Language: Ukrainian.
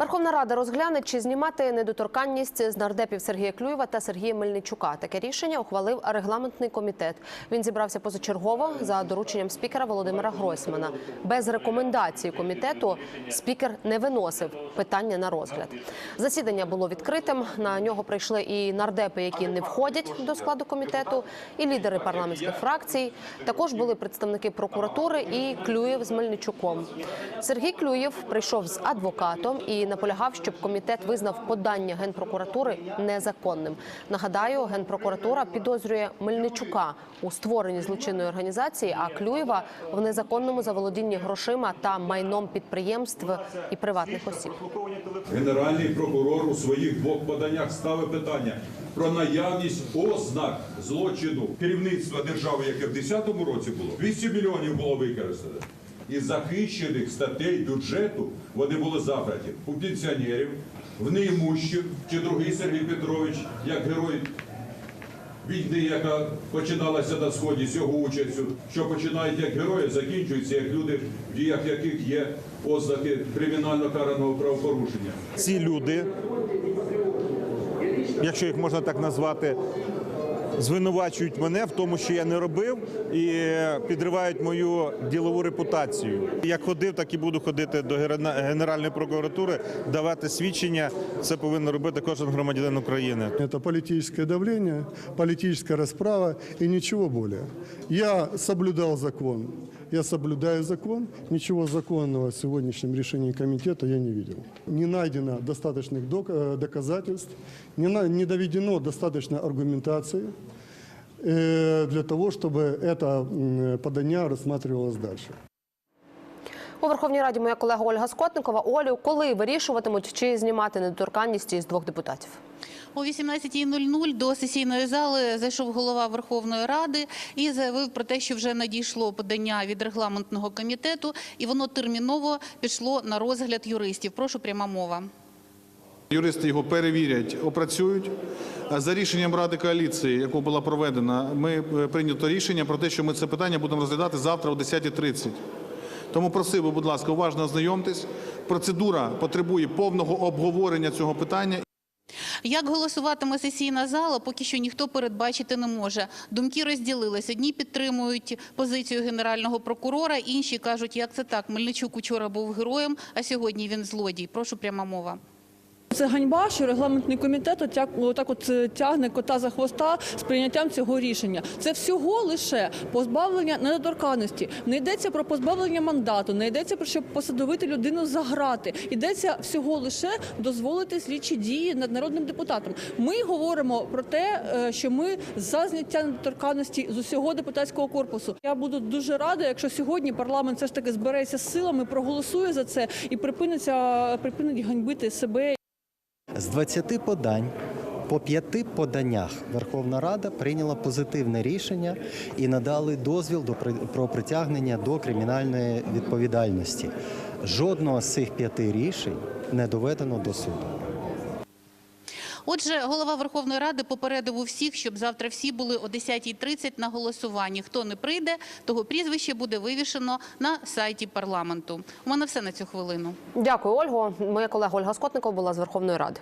Верховна Рада розгляне, чи знімати недоторканність з нардепів Сергія Клюєва та Сергія Мельничука. Таке рішення ухвалив регламентний комітет. Він зібрався позачергово за дорученням спікера Володимира Гройсмана. Без рекомендації комітету спікер не виносив питання на розгляд. Засідання було відкритим. На нього прийшли і нардепи, які не входять до складу комітету, і лідери парламентських фракцій. Також були представники прокуратури і Клюєв з Мельничуком. Сергій Клюєв прийшов з адвокатом і наполягав, щоб комітет визнав подання генпрокуратури незаконним. Нагадаю, генпрокуратура підозрює Мельничука у створенні злочинної організації, а Клюєва в незаконному заволодінні грошима та майном підприємств і приватних осіб. Генеральний прокурор у своїх двох поданнях ставив питання про наявність ознак злочину керівництва держави, яке в 2010 році було. 200 мільйонів було використано. Із захищених статей бюджету вони були забрані у пенсіонерів, в неімущих, чи другий Сергій Петрович, як герой війни, яка починалася на сході з його участю, що починають як герої, закінчуються як люди, в діях яких є ознаки кримінально караного правопорушення. ці люди, якщо їх можна так назвати, звинувачують мене в тому, що я не робив, і підривають мою ділову репутацію. Як ходив, так і буду ходити до Генера- Генеральної прокуратури, давати свідчення. Це повинен робити кожен громадянин України. Это политическое давление, политическая расправа и ничего более. Я соблюдал закон, я соблюдаю закон. Ничего законного в сегодняшнем решении комитета я не видел. Не найдено достаточных док- э, доказательств, не, на- не доведено достаточно аргументации э, для того, чтобы это м, подание рассматривалось дальше. У Верховній Раді моя колега Ольга Скотникова. Олю, коли вирішуватимуть, чи знімати недоторканність із двох депутатів? О 18.00 до сесійної зали зайшов голова Верховної Ради і заявив про те, що вже надійшло подання від регламентного комітету, і воно терміново пішло на розгляд юристів. Прошу пряма мова. Юристи його перевірять, опрацюють. За рішенням Ради коаліції, яка була проведена, ми е, прийнято рішення про те, що ми це питання будемо розглядати завтра о 10.30. Тому просив би, будь ласка, уважно ознайомтесь. Процедура потребує повного обговорення цього питання. Як голосуватиме сесійна зала, поки що ніхто передбачити не може. Думки розділились. Одні підтримують позицію генерального прокурора, інші кажуть, як це так. Мельничук учора був героєм, а сьогодні він злодій. Прошу пряма мова. Це ганьба, що регламентний комітет отак, отак от е, тягне кота за хвоста з прийняттям цього рішення. Це всього лише позбавлення недоторканності. Не йдеться про позбавлення мандату, не йдеться про щоб посадовити людину за грати. Йдеться всього лише дозволити слідчі дії над народним депутатом. Ми говоримо про те, е, що ми за зняття недоторканності з усього депутатського корпусу. Я буду дуже рада, якщо сьогодні парламент все ж таки збереться з силами, проголосує за це і припиниться припинить ганьбити себе З 20 подань по п'яти поданнях Верховна Рада прийняла позитивне рішення і надали дозвіл до про притягнення до кримінальної відповідальності. Жодного з цих п'яти рішень не доведено до суду. Отже, голова Верховної Ради попередив у всіх, щоб завтра всі були о 10.30 на голосуванні. Хто не прийде, того прізвище буде вивішено на сайті парламенту. У мене все на цю хвилину. Дякую, Ольго. Моя колега Ольга Скотникова була з Верховної Ради.